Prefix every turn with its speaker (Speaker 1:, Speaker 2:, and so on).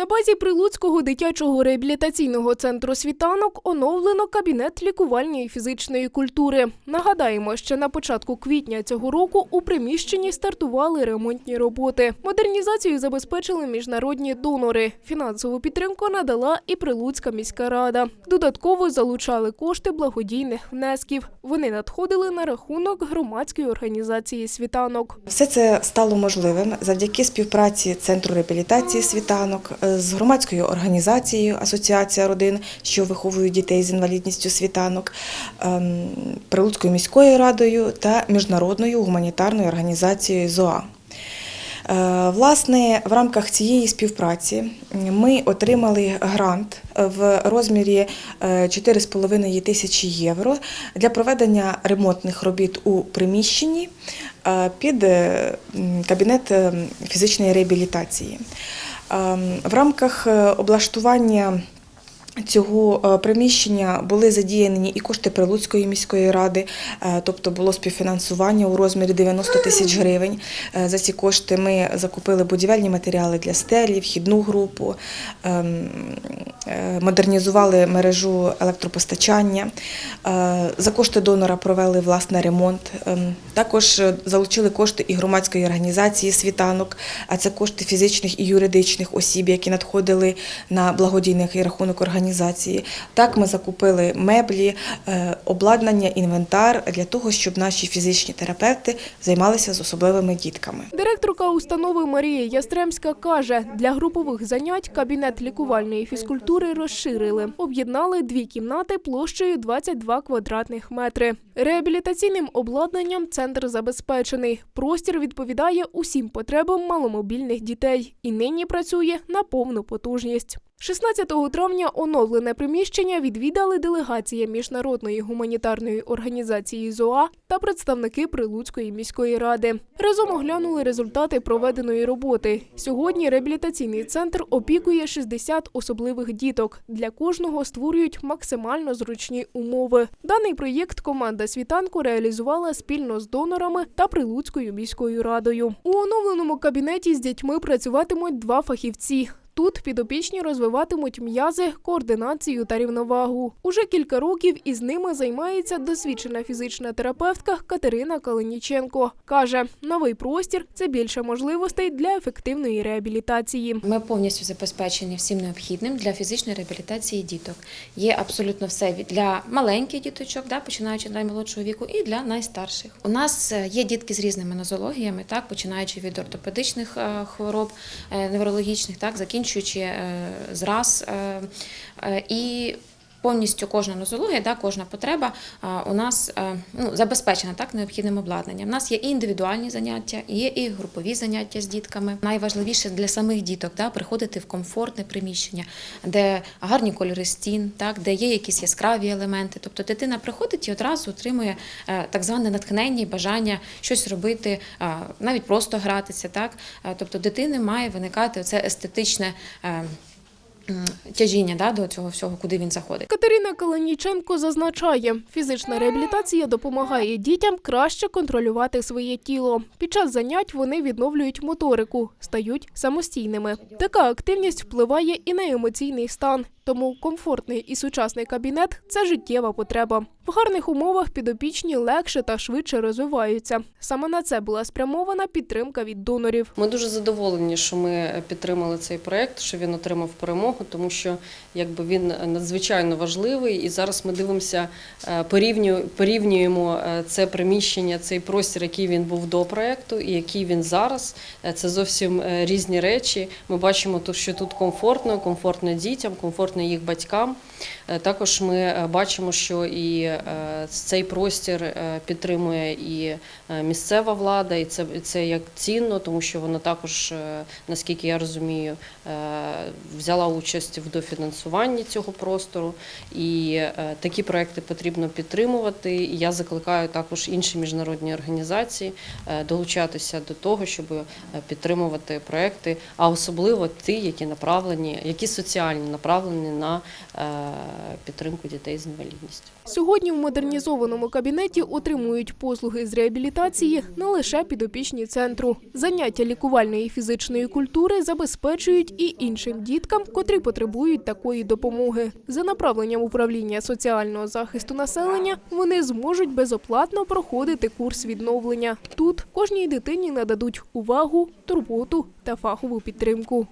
Speaker 1: На базі Прилуцького дитячого реабілітаційного центру світанок оновлено кабінет лікувальної фізичної культури. Нагадаємо, що на початку квітня цього року у приміщенні стартували ремонтні роботи. Модернізацію забезпечили міжнародні донори. Фінансову підтримку надала і Прилуцька міська рада. Додатково залучали кошти благодійних внесків. Вони надходили на рахунок громадської організації світанок.
Speaker 2: Все це стало можливим завдяки співпраці Центру реабілітації світанок е, з громадською організацією Асоціація родин, що виховують дітей з інвалідністю світанок, ем, Прилуцькою міською радою та міжнародною гуманітарною організацією ЗОА. Е, Власне, в рамках цієї співпраці ми отримали грант в розмірі е, 4,5 тисячі євро для проведення ремонтних робіт у приміщенні е, під е, кабінет е, фізичної реабілітації. Ем, В рамках е, облаштування Цього е, приміщення були задіяні і кошти Прилуцької міської ради, е, тобто було співфінансування у розмірі 90 тисяч гривень. Е, За ці кошти ми закупили будівельні матеріали для стелі, вхідну групу, ем, модернізували мережу електропостачання. За кошти донора провели власне ремонт. Ем, Також залучили кошти і громадської організації світанок, а це кошти фізичних і юридичних осіб, які надходили на благодійний рахунок організації. Так ми закупили меблі, е, обладнання, інвентар для того, щоб наші фізичні терапевти займалися з особливими дітками.
Speaker 1: Директорка установи Марія Ястремська каже, для групових занять кабінет лікувальної фізкультури розширили. Об'єднали дві кімнати площею 22 квадратних метри. Реабілітаційним обладнанням центр забезпечений. Простір відповідає усім потребам маломобільних дітей і нині працює на повну потужність. 16 травня оновлене приміщення відвідали делегація міжнародної гуманітарної організації ЗОА та представники Прилуцької міської ради. Разом оглянули результати проведеної роботи. Сьогодні реабілітаційний центр опікує 60 особливих діток. Для кожного створюють максимально зручні умови. Даний проєкт команда світанку реалізувала спільно з донорами та Прилуцькою міською радою. У оновленому кабінеті з дітьми працюватимуть два фахівці. Тут підопічні розвиватимуть м'язи, координацію та рівновагу. Уже кілька років із ними займається досвідчена фізична терапевтка Катерина Калиніченко. Каже, новий простір це більше можливостей для ефективної реабілітації.
Speaker 3: Ми повністю забезпечені всім необхідним для фізичної реабілітації діток. Є абсолютно все для маленьких діточок, починаючи з наймолодшого віку, і для найстарших. У нас е, є дітки з різними нозологіями, так, починаючи від ортопедичних е, хвороб, е, неврологічних, так, закінчуючи е, зраз. е, е, І Повністю кожна нозологія, да, кожна потреба а, у нас е, ну, забезпечена так необхідним обладнанням. У нас є і індивідуальні заняття, є і групові заняття з дітками. Найважливіше для самих діток да, приходити в комфортне приміщення, де гарні кольори стін, так, де є якісь яскраві елементи. Тобто дитина приходить і одразу отримує е, так зване натхнення і бажання щось робити, е, навіть просто гратися. Так? Е, Тобто дитини має виникати це естетичне. Тяжіння да, до цього всього, куди він заходить.
Speaker 1: Катерина Каланіченко зазначає, фізична реабілітація допомагає дітям краще контролювати своє тіло. Під час занять вони відновлюють моторику, стають самостійними. Така активність впливає і на емоційний стан. Тому комфортний і сучасний кабінет це життєва потреба. В гарних умовах підопічні легше та швидше розвиваються. Саме на це була спрямована підтримка від донорів.
Speaker 4: Ми дуже задоволені, що ми підтримали цей проект, що він отримав перемогу, тому що якби він надзвичайно важливий. І зараз ми дивимося, е, порівнюємо, е, це приміщення, цей простір, який він був до проекту, і який він зараз. Е, Це зовсім різні речі. Ми бачимо, що тут комфортно, комфортно дітям, комфортно їх батькам. Е, Також ми е, бачимо, що і е, цей простір підтримує і місцева влада, і це, це як цінно, тому що вона також, наскільки я розумію, взяла участь в дофінансуванні цього простору. І такі проекти потрібно підтримувати. І я закликаю також інші міжнародні організації долучатися до того, щоб підтримувати проекти, а особливо ті, які направлені, які соціальні направлені направлені на е, підтримку дітей з інвалідністю.
Speaker 1: Сьогодні в модернізованому кабінеті отримують послуги з реабілітації не лише підопічні центру. Заняття лікувальної фізичної культури забезпечують і іншим діткам, котрі потребують такої допомоги. За направленням управління соціального захисту населення вони зможуть безоплатно проходити курс відновлення. Тут кожній дитині нададуть увагу, турботу та фахову підтримку.